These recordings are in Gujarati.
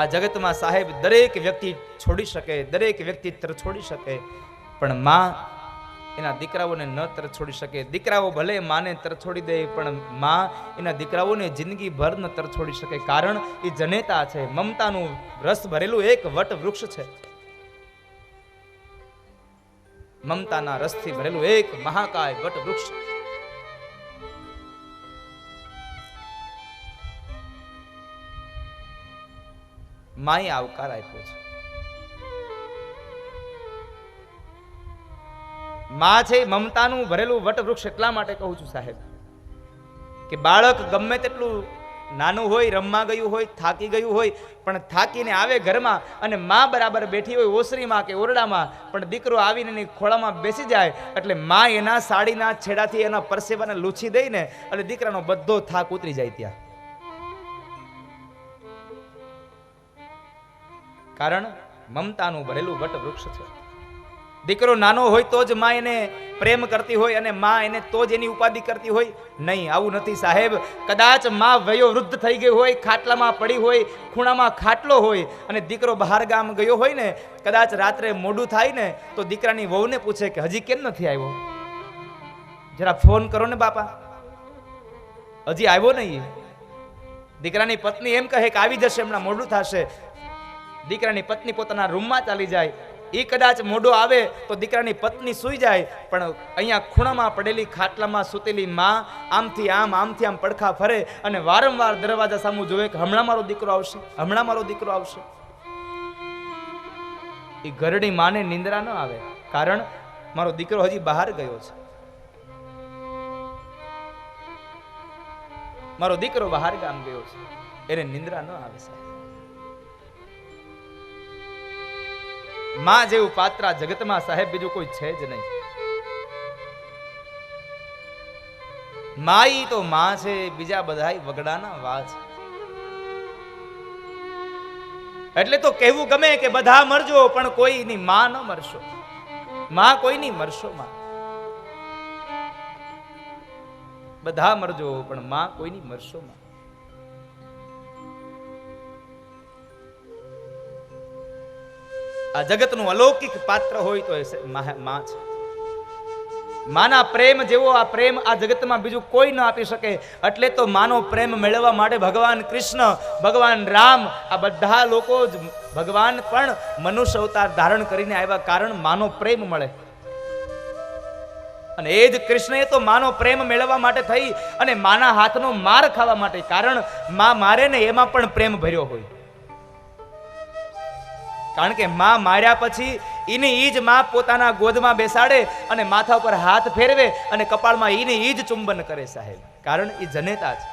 આ જગતમાં સાહેબ દરેક વ્યક્તિ છોડી શકે, દરેક વ્યક્તિ તર છોડી શકે, પણ માં એના દીકરાઓને ન તર છોડી શકે. દીકરાઓ ભલે માને તર છોડી દે, પણ માં એના દીકરાઓને જિંદગી ભર ન તર છોડી શકે. કારણ એ જનેતા છે. મમતાનું રસ ભરેલું એક વટ વૃક્ષ છે. મમતાના રસથી ભરેલું એક મહાકાય વટ વૃક્ષ. માએ આવકાર આપ્યો છે. મા છે મમતાનું ભરેલું વટવૃક્ષ એટલા માટે કહું છું સાહેબ, કે બાળક ગમે તેટલું નાનું હોય, રમવા ગયું હોય, થાકી ગયું હોય, પણ થાકીને આવે ઘરમાં અને મા બરાબર બેઠી હોય ઓસરીમાં કે ઓરડામાં, પણ દીકરો આવીને એની ખોળામાં બેસી જાય, એટલે મા એના સાડીના છેડાથી એના પરસેવાને લૂછી દઈને એટલે દીકરાનો બધો થાક ઉતરી જાય ત્યાં. કારણ મમતાનું ભરેલું વટવૃક્ષ છે. દીકરો નાનો હોય તો જ માં એને પ્રેમ કરતી હોય અને માં એને તો જ એની ઉપાધિ કરતી હોય. નહીં, આવું નથી સાહેબ. કદાચમાં વયો વૃદ્ધ થઈ ગઈ હોય, ખાટલામાં પડી હોય, ખૂણામાં ખાટલો હોય અને દીકરો બહાર ગામ ગયો હોય ને, કદાચ રાત્રે મોડું થાય ને, તો દીકરાની વહુને પૂછે કે, હજી કેમ નથી આવ્યો? જરા ફોન કરો ને બાપા. હજી આવ્યો નહીં. દીકરાની પત્ની એમ કહે કે, આવી જશે, હમણાં મોડું થશે. દીકરાની પત્ની પોતાના રૂમમાં ચાલી જાય. એ કદાચ મોઢો આવે તો દીકરાની પત્ની સૂઈ જાય, પણ અહીંયા ખૂણામાં પડેલી ખાટલામાં સૂતેલી માં આમથી આમ આમથી આમ પડખા ફરે અને વારંવાર દરવાજા સામું જોવે કે હમણાં મારો દીકરો આવશે, હમણાં મારો દીકરો આવશે. એ ઘરડી માને નિંદ્રા ન આવે, કારણ મારો દીકરો હજી બહાર ગયો છે. મારો દીકરો બહાર ગામ ગયો છે, એને નિંદ્રા ન આવે સાહેબ. માં જેવું પાત્ર જગતમાં સાહેબ બીજું કોઈ છે જ નહીં. માઈ તો માં છે, બીજા બધા વગડાના વા છે. એટલે તો કહેવું ગમે કે બધા મરજો, પણ કોઈની માં ન મરશો. માં કોઈની મરશો માં? બધા મરજો, પણ માં કોઈની મરશો માં? આ જગતનું અલૌકિક પાત્ર હોય તો માં છે. માના પ્રેમ જેવો આ પ્રેમ આ જગતમાં બીજું કોઈ ન આપી શકે. એટલે તો માનો પ્રેમ મેળવવા માટે ભગવાન કૃષ્ણ, ભગવાન રામ, આ બધા લોકો જ ભગવાન પણ મનુષ્ય અવતાર ધારણ કરીને આવ્યા કારણ માનો પ્રેમ મળે. અને એ જ કૃષ્ણએ તો માનો પ્રેમ મેળવવા માટે થઈ અને માના હાથનો માર ખાવા માટે. કારણમાં મારે ને એમાં પણ પ્રેમ ભર્યો હોય. કારણ કે માં માર્યા પછી એની ઈ જ માં પોતાના ગોદમાં બેસાડે અને માથા ઉપર હાથ ફેરવે અને કપાળમાં એની ઈ જ ચુંબન કરે સાહેબ. કારણ એ જનેતા છે.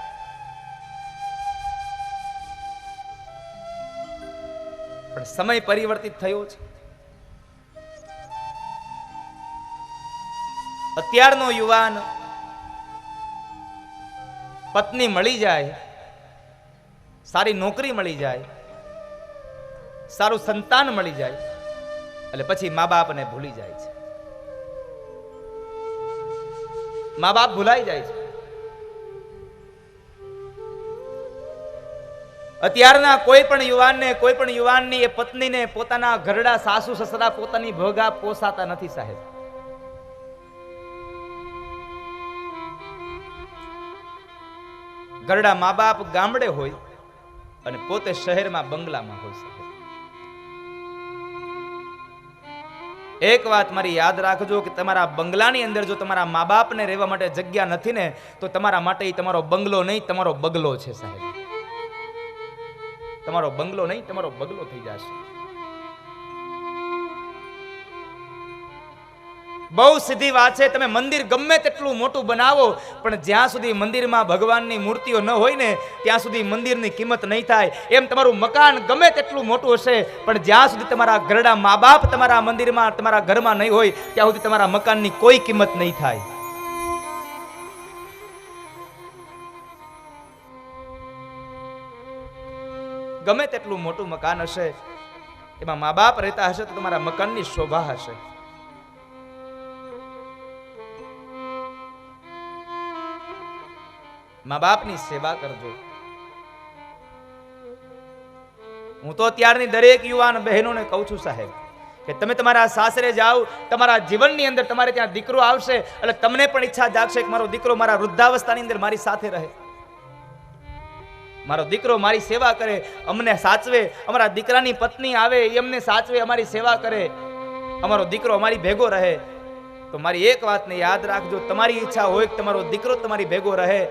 પણ સમય પરિવર્તિત થયો છે. અત્યારનો યુવાન પત્ની મળી જાય, સારી નોકરી મળી જાય સારું સંતાન મળી જાય એટલે પછી મા બાપને ભૂલી જાય છે. મા બાપ ભૂલાઈ જાય છે. અત્યારના કોઈ પણ યુવાનને, કોઈ પણ યુવાનની એ પત્નીને પોતાના ઘરડા સાસુ, સસરા પોતાની ભોગા પોસાતા નથી સાહેબ. ઘરડા મા બાપ ગામડે હોય અને પોતે શહેરમાં બંગલામાં હોય સાહેબ. એક વાત મારી યાદ રાખજો કે તમારા બંગલાની અંદર જો તમારા મા બાપને રહેવા માટે જગ્યા નથી ને, તો તમારા માટે તમારો બંગલો નહીં, તમારો બગલો છે સાહેબ. તમારો બંગલો નહીં, તમારો બગલો થઈ જશે. બહુ સીધી વાત છે, તમે મંદિર ગમે તેટલું મોટું બનાવો, પણ જ્યાં સુધી મંદિરમાં ભગવાનની મૂર્તિઓ ન હોય ને, ત્યાં સુધી મંદિરની કિંમત નહીં થાય. એમ તમારું મકાન ગમે તેટલું મોટું હશે, પણ જ્યાં સુધી તમારા ઘરડા મા બાપ તમારા મંદિરમાં, તમારા ઘરમાં નહીં હોય, ત્યાં સુધી તમારા મકાનની કોઈ કિંમત નહીં થાય. ગમે તેટલું મોટું મકાન હશે, એમાં મા બાપ રહેતા હશે તો તમારા મકાનની શોભા હશે. મા બાપની સેવા કરજો. હું તો ત્યારની દરેક યુવાન બહેનોને કહું છું સાહેબ, કે તમે તમારા સાસરે જાઓ, તમારા જીવનની અંદર તમારે ત્યાં દીકરો આવશે, એટલે તમને પણ ઈચ્છા જાગશે કે મારો દીકરો મારા વૃદ્ધાવસ્થાની અંદર મારી સાથે રહે. મારો દીકરો મારી સેવા કરે, અમને સાચવે, અમારા દીકરાની પત્ની આવે, એ અમને સાચવે, અમારી સેવા કરે. અમારો દીકરો અમારી ભેગો રહે. તો મારી એક વાતને યાદ રાખજો, તમારી ઈચ્છા હોય કે તમારો દીકરો તમારી ભેગો રહે.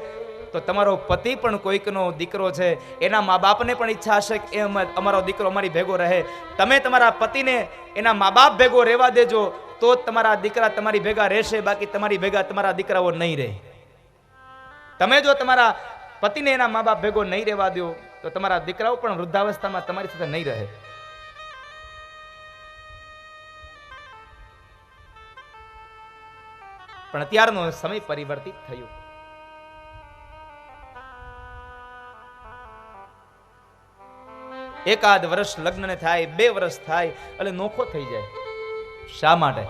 તો તમારો પતિ પણ કોઈકનો દીકરો છે, એના મા બાપને પણ ઈચ્છા હશે કે એમ અમારો દીકરો અમારી ભેગો રહે. તમે તમારા પતિને એના મા બાપ ભેગો રહેવા દેજો, તો તમારા દીકરા તમારી ભેગા રહેશે, બાકી તમારી ભેગા તમારા દીકરાઓ નહીં રહે. તમે જો તમારા પતિને એના મા બાપ ભેગો નહીં રહેવા દો, તો તમારા દીકરાઓ પણ વૃદ્ધાવસ્થામાં તમારી સાથે નહીં રહે. પણ અત્યારનો સમય પરિવર્તિત થયો. એકાદ વર્ષ લગ્નને થાય, બે વર્ષ થાય, એટલે નોખો થઈ જાય. શા માટે?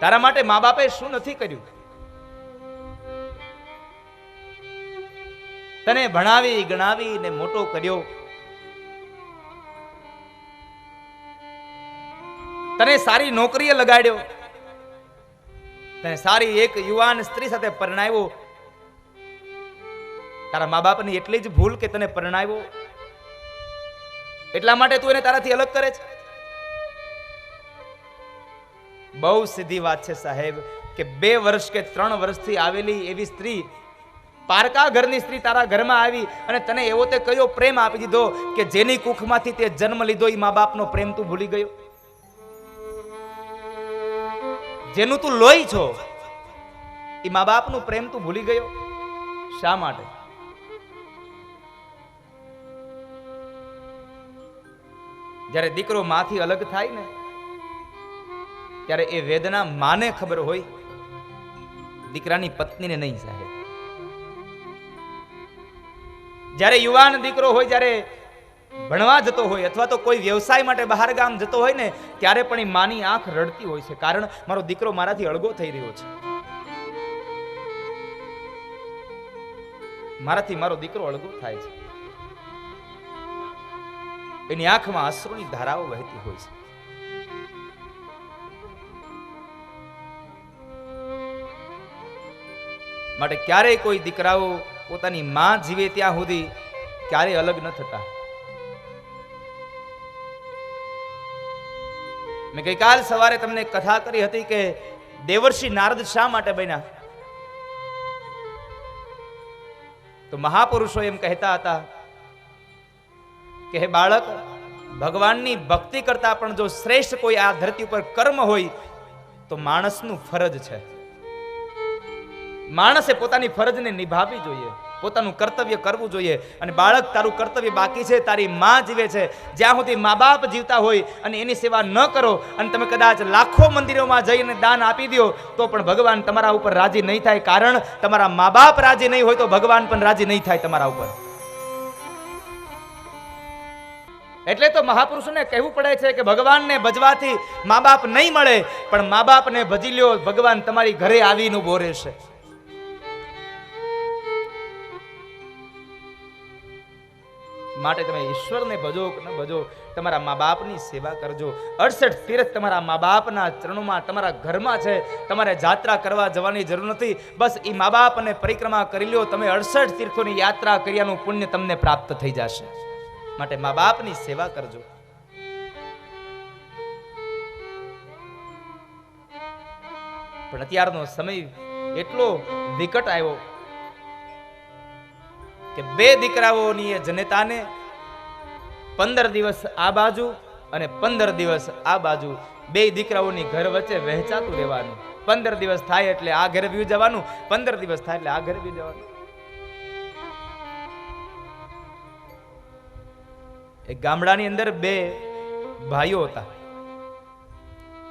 તારા માટે મા બાપે શું નથી કર્યું? તને ભણાવી ગણાવી ને મોટો કર્યો. તને સારી નોકરીએ લગાડ્યો. તને સારી એક યુવાન સ્ત્રી સાથે પરણાવ્યો. તારા મા બાપની એટલી જ ભૂલ કે તને પરણાવ્યો. એટલા માટે તું એને તારાથી અલગ કરે છે. બહુ સીધી વાત છે સાહેબ કે બે વર્ષ કે ત્રણ વર્ષથી આવેલી એવી સ્ત્રી, પારકા ઘરની સ્ત્રી તારા ઘરમાં આવી અને તને એવો તે કયો પ્રેમ આપી દીધો કે જેની કુખમાંથી તે જન્મ લીધો એ મા બાપનો પ્રેમ તું ભૂલી ગયો? જેનું તું લોહી છો એ મા બાપનું પ્રેમ તું ભૂલી ગયો? શા માટે? જ્યારે દીકરો માથી અલગ થાય ને, ત્યારે એ વેદના માને ખબર હોય, દીકરાની પત્નીને નહીં સાહેબ જ્યારે યુવાન દીકરો હોય, જ્યારે ભણવા જતો હોય અથવા તો કોઈ વ્યવસાય માટે બહાર ગામ જતો હોય ને, ત્યારે પણ એ માની આંખ રડતી હોય છે. કારણ મારો દીકરો મારાથી અળગો થઈ રહ્યો છે. મારાથી મારો દીકરો અળગો થાય છે. એની આંખમાં અશ્રુની ધારાઓ વહેતી હોય છે. માટે ક્યારેય કોઈ દીકરાઓ પોતાની માં જીવે ત્યાં સુધી ક્યારેય અલગ ન થતા. મેં ગઈકાલ સવારે તમને કથા કરી હતી કે દેવર્ષિ નારદ શા માટે બન્યા? તો મહાપુરુષો એમ કહેતા હતા કે હે બાળક, ભગવાનની ભક્તિ કરતા પણ જો શ્રેષ્ઠ કોઈ આ ધરતી ઉપર કર્મ હોય, તો માણસનું ફરજ છે. માણસે પોતાની ફરજને નિભાવવી જોઈએ, પોતાનું કર્તવ્ય કરવું જોઈએ. અને બાળક, તારું કર્તવ્ય બાકી છે, તારી માં જીવે છે. જ્યાં સુધી મા બાપ જીવતા હોય અને એની સેવા ન કરો અને તમે કદાચ લાખો મંદિરોમાં જઈને દાન આપી દો, તો પણ ભગવાન તમારા ઉપર રાજી નહીં થાય. કારણ તમારા મા બાપ રાજી નહીં હોય તો ભગવાન પણ રાજી નહીં થાય તમારા ઉપર. એટલે તો મહાપુરુષોને કહેવું પડે છે કે ભગવાનને ભજવાથી મા બાપ નહીં મળે, પણ મા બાપને ભજી લ્યો, ભગવાન તમારી ઘરે આવીને ઊભો રહેશે. માટે તમે ઈશ્વરને ભજો કે ન ભજો, તમારા મા બાપની સેવા કરજો. અડસઠ તીર્થ તમારા મા બાપના ચરણોમાં, તમારા ઘરમાં છે. તમારે જાત્રા કરવા જવાની જરૂર નથી. બસ એ મા બાપને પરિક્રમા કરી લ્યો. તમે અડસઠ તીર્થોની યાત્રા કર્યાનું પુણ્ય તમને પ્રાપ્ત થઈ જશે. માટે મા બાપની સેવા કરજો. પણ અત્યારનો સમય એટલો વિકટ આવ્યો કે બે દીકરાઓની એ જનેતાને પંદર દિવસ આ બાજુ અને પંદર દિવસ આ બાજુ બે દીકરાઓની ઘર વચ્ચે વહેંચાતું રહેવાનું. પંદર દિવસ થાય એટલે આ ઘરે વ્યુ જવાનું, પંદર દિવસ થાય એટલે આ ઘરે વ્યુ જવાનું. એક ગામડાની અંદર બે ભાઈઓ હતા.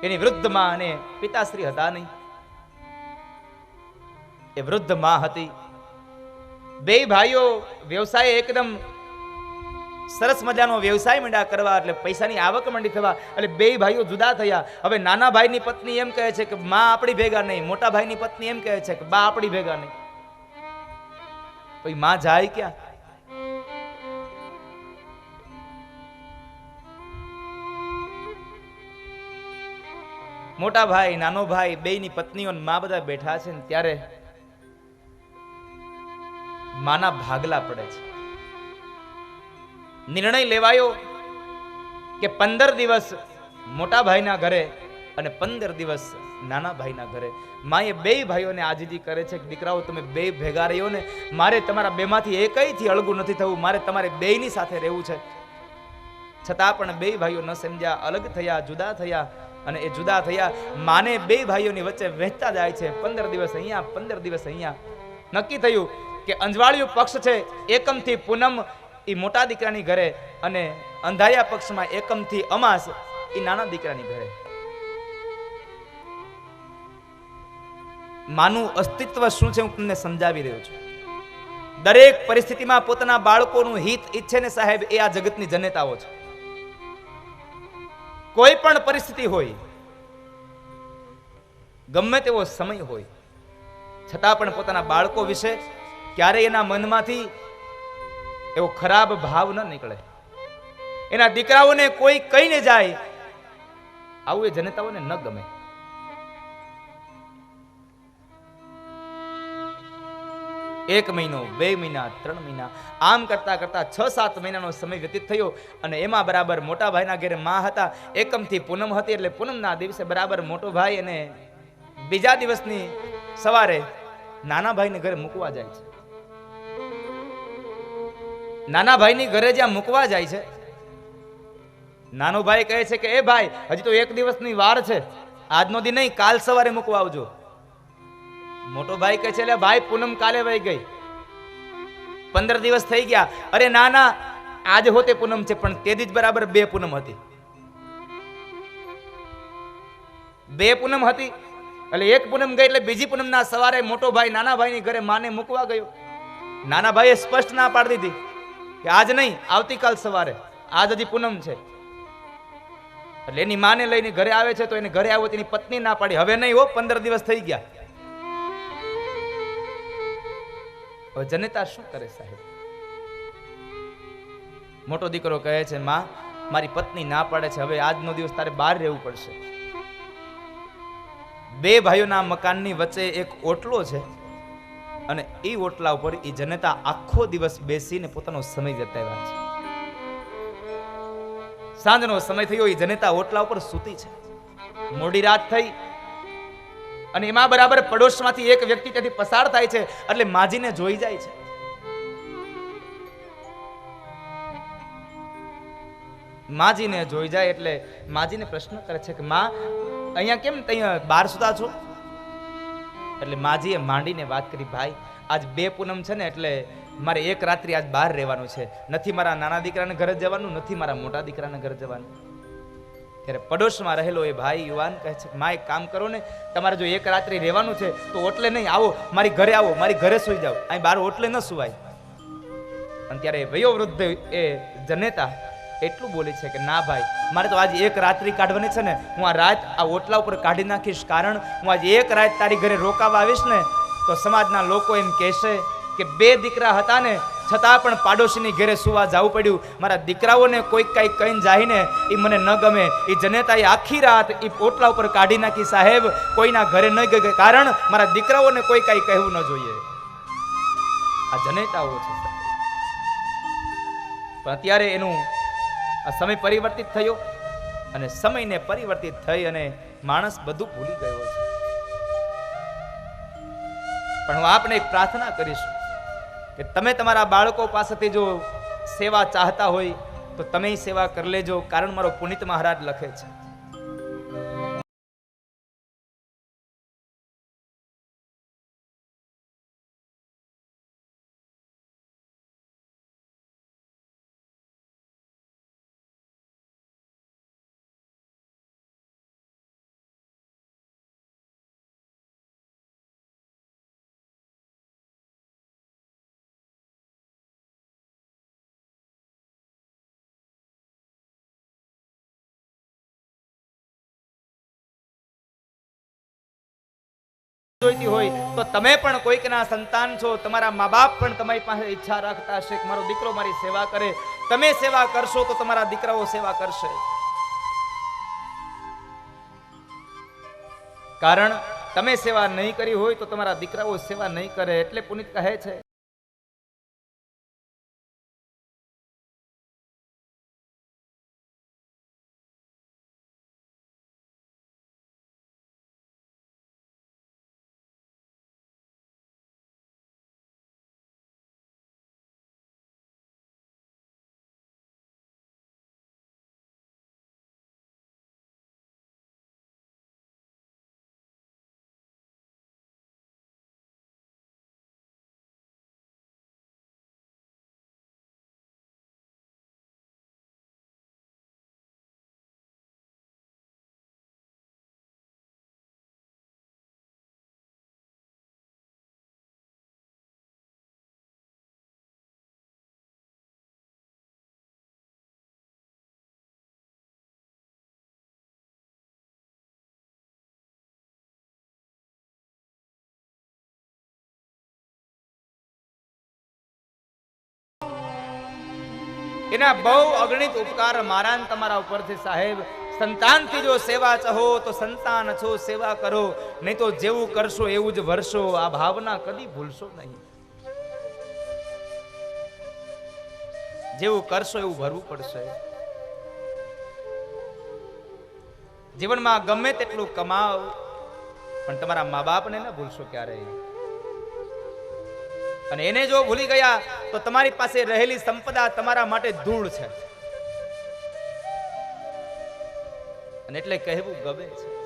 એની વૃદ્ધમાં અને પિતાશ્રી હતા નહીં. એ વૃદ્ધમાં હતી. બે ભાઈઓ વ્યવસાય એકદમ સરસ મજાનો વ્યવસાય મંડ્યા કરવા એટલે પૈસાની આવક મંડી થવા એટલે બે ભાઈઓ જુદા થયા. હવે નાના ભાઈની પત્ની એમ કહે છે કે માં આપણી ભેગા નહીં. મોટા ભાઈની પત્ની એમ કહે છે કે બા આપણી ભેગા નહીં. પછી માં જાય ક્યાં? મોટા ભાઈ, નાનો ભાઈ, બેયની પત્નીઓ મા બધા બેઠા છે ને ત્યારે માના ભાગલા પડે છે. નિર્ણય લેવાયો કે પંદર દિવસ મોટા ભાઈના ઘરે અને પંદર દિવસ નાના ભાઈના ઘરે. માએ બે ભાઈઓને આજીજી કરે છે કે દીકરાઓ, તમે બે ભેગા રહ્યો ને, મારે તમારા બેમાંથી એકયથી અળગું નથી થવું, મારે તમારે બેયની સાથે રહેવું છે. છતાં પણ બે ભાઈઓ ન સમજ્યા, અલગ થયા, જુદા થયા અને એ જુદા થયા. માને બે ભાઈઓની વચ્ચે વહેતા જાય છે. પંદર દિવસ અહીંયા, પંદર દિવસ અહીંયા. નક્કી થયું કે અંજવાળિયું પક્ષ છે, એકમથી પૂનમ એ મોટા દીકરાની ઘરે અને અંધારિયા પક્ષમાં એકમથી અમાસ એ નાના દીકરાની ઘરે. માનું અસ્તિત્વ શું છે હું તમને સમજાવી રહ્યો છું. દરેક પરિસ્થિતિમાં પોતાના બાળકોનું હિત ઈચ્છે ને સાહેબ એ આ જગતની જનેતાઓ છે. કોઈ પણ પરિસ્થિતિ હોય, ગમે તેવો સમય હોય, છતાં પણ પોતાના બાળકો વિશે ક્યારેય એના મનમાંથી એવો ખરાબ ભાવ ન નીકળે. એના દીકરાઓને કોઈ કહીને જાય, આવું એ જનતાઓને ન ગમે. એક મહિનો, બે મહિના, ત્રણ મહિના. આમ કરતા કરતા છ, સાત મહિનાનો સમય વ્યતીત થયો અને એમાં બરાબર મોટા ભાઈના ઘરે મા હતા. એકમથી પૂનમ હતી એટલે પૂનમના દિવસે બરાબર મોટો ભાઈ અને બીજા દિવસની સવારે નાના ભાઈને ઘરે મૂકવા જાય છે. નાના ભાઈની ઘરે જ્યાં મૂકવા જાય છે, નાનો ભાઈ કહે છે કે, એ ભાઈ, હજી તો એક દિવસની વાર છે. આજનો દી નહીં, કાલ સવારે મૂકવા આવજો. મોટો ભાઈ કહે છે એટલે ભાઈ, પૂનમ કાલે વહી ગઈ. પંદર દિવસ થઈ ગયા. અરે ના ના આજ હોતે પૂનમ છે, પણ તે જ બરાબર બે પૂનમ હતી. બે પૂનમ હતી. એટલે એક પૂનમ ગઈ, એટલે બીજી પૂનમના સવારે મોટો ભાઈ નાના ભાઈની ઘરે માને મૂકવા ગયો. નાના ભાઈએ સ્પષ્ટ ના પાડી દીધી કે આજ નહીં, આવતીકાલ સવારે. આજ હજી પૂનમ છે. એટલે એની માને લઈને ઘરે આવે છે, તો એને ઘરે આવ્યો તેની પત્ની ના પાડી. હવે નહીં હો, પંદર દિવસ થઈ ગયા. હવે જનતા શું કરે સાહેબ? મોટો દીકરો કહે છે, માં, મારી પત્ની ના પાડે છે. હવે આજનો દિવસ તારે બહાર રહેવું પડશે. બે ભાઈઓના મકાનની વચ્ચે એક ઓટલો છે અને એ ઓટલા ઉપર એ જનતા આખો દિવસ બેસીને પોતાનો સમય જતાવ્યા છે. સાંજનો સમય થયો એ જનતા ઓટલા ઉપર સૂતી છે. મોડી રાત થઈ અને એમાં બરાબર પડોશમાંથી એક વ્યક્તિ ત્યાંથી પસાર થાય છે, એટલે માજીને જોઈ જાય છે. માજીને જોઈ જાય એટલે માજીને પ્રશ્ન કરે છે કે, માં, અહીંયા કેમ ત્યાં બહાર સુતા છો? એટલે માજીએ માંડીને વાત કરી, ભાઈ, આજ બે પૂનમ છે ને, એટલે મારે એક રાત્રિ આજ બહાર રહેવાનું છે. નથી મારા નાના દીકરાને ઘરે જવાનું, નથી મારા મોટા દીકરાને ઘરે જવાનું. ત્યારે પડોશમાં રહેલો એ ભાઈ યુવાન કહે છે માય કામ કરો ને, તમારે જો એક રાત્રિ રહેવાનું છે, તો ઓટલે નહીં, આવો, મારી ઘરે આવો, મારી ઘરે સુઈ જાઓ. અહીં બહાર ઓટલે ન સુવાય. અને ત્યારે વયોવૃદ્ધ એ જનેતા એટલું બોલે છે કે, ના ભાઈ, મારે તો આજે એક રાત્રિ કાઢવાની છે ને, હું આ રાત આ ઓટલા ઉપર કાઢી નાખીશ, કારણ હું આજે એક રાત તારી ઘરે રોકાવા આવીશ ને, તો સમાજના લોકો એમ કહેશે કે, બે દીકરા હતા ને છતાં પણ પાડોશીની ઘેરે સુવા જવું પડ્યું. મારા દીકરાઓને કોઈક કાંઈ કહીને જાહીને એ મને ન ગમે. એ જનેતાએ આખી રાત એ પોટલા ઉપર કાઢી નાખી સાહેબ. કોઈના ઘરે ન ગઈ કારણ મારા દીકરાઓને કોઈ કાંઈ કહેવું ન જોઈએ. આ જનેતાઓ છે પણ અત્યારે એનું આ સમય પરિવર્તિત થયો અને સમયને પરિવર્તિત થઈ અને માણસ બધું ભૂલી ગયો છે. પણ હું આપને એક પ્રાર્થના કરીશું. કે તમે તમારા બાળકો પાસેથી જો સેવા ચાહતા હોય, તો તમે સેવા કરી લેજો, કારણ મારો પુનિત મહારાજ લખે છે. જોઈતી હોય તો તમે પણ કોઈકના સંતાન છો, તમારા મા બાપ પણ તમારી પાસે ઈચ્છા રાખતા હશે કે મારો દીકરો મારી સેવા કરે. તમે સેવા કરશો તો તમારા દીકરાઓ સેવા કરશે. કારણ તમે સેવા નહીં કરી હોય તો તમારા દીકરાઓ સેવા નહીં કરે, એટલે પુનિત કહે છે એના બહુ અગણિત ઉપકાર મારા તમારા ઉપરથી, સાહેબ. સંતાનથી જો સેવા ચહો, તો સંતાન છો, સેવા કરો. નહીં તો જેવું કરશો, એવું જ ભરશો આ ભાવના કદી ભૂલશો નહીં. જેવું કરશો, એવું ભરવું પડશે. જીવનમાં ગમે તેટલું કમાવ, પણ તમારા મા બાપને ને ભૂલશો ક્યારેય. અને એને જો ભૂલી ગયા, તો તમારી પાસે રહેલી સંપદા તમારા માટે ધૂળ છે. અને એટલે કહેવું ગમે છે.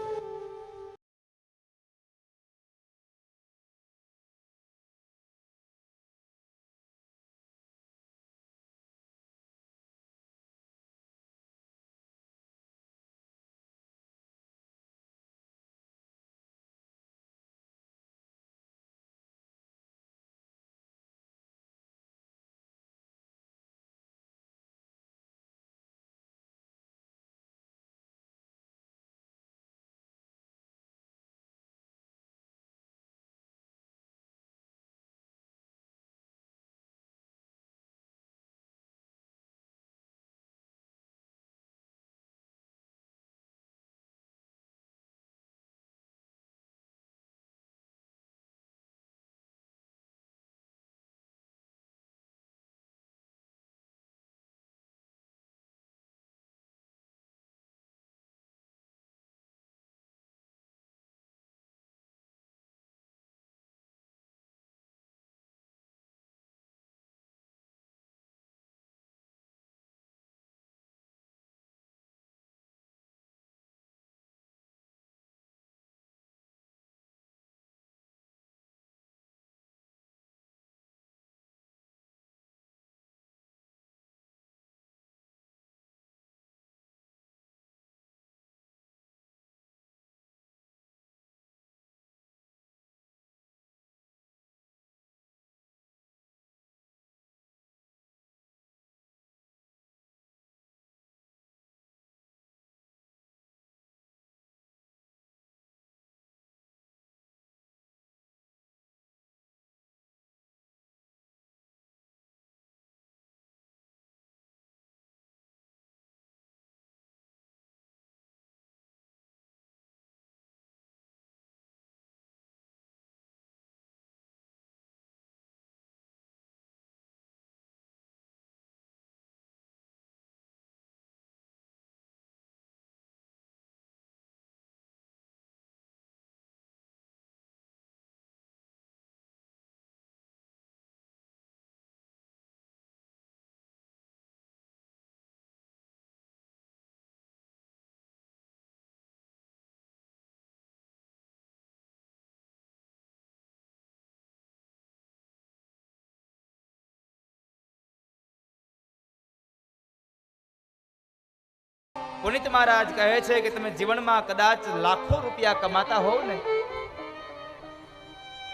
પુનિત મહારાજ કહે છે કે તમે જીવનમાં કદાચ લાખો રૂપિયા કમાતા હોવ ને,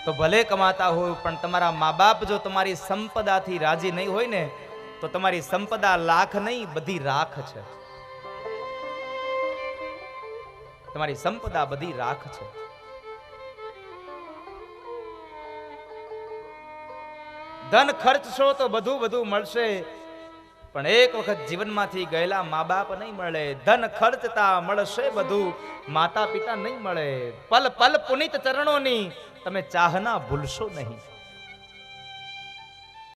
તો ભલે કમાતા હોય પણ તમારા મા બાપ જો તમારી સંપદાથી રાજી નહીં હોય ને, તો તમારી સંપદા લાખ નહીં, બધી રાખ છે. તમારી સંપદા બધી રાખ છે. ધન ખર્ચશો તો બધું બધું મળશે પણ એક વખત જીવનમાંથી ગયેલા મા બાપ નહીં મળે. ધન ખર્ચતા મળશે બધું. માતા પિતા નહીં મળે. પલ પલ પુનિત ચરણોની તમે ચાહના ભૂલશો નહીં.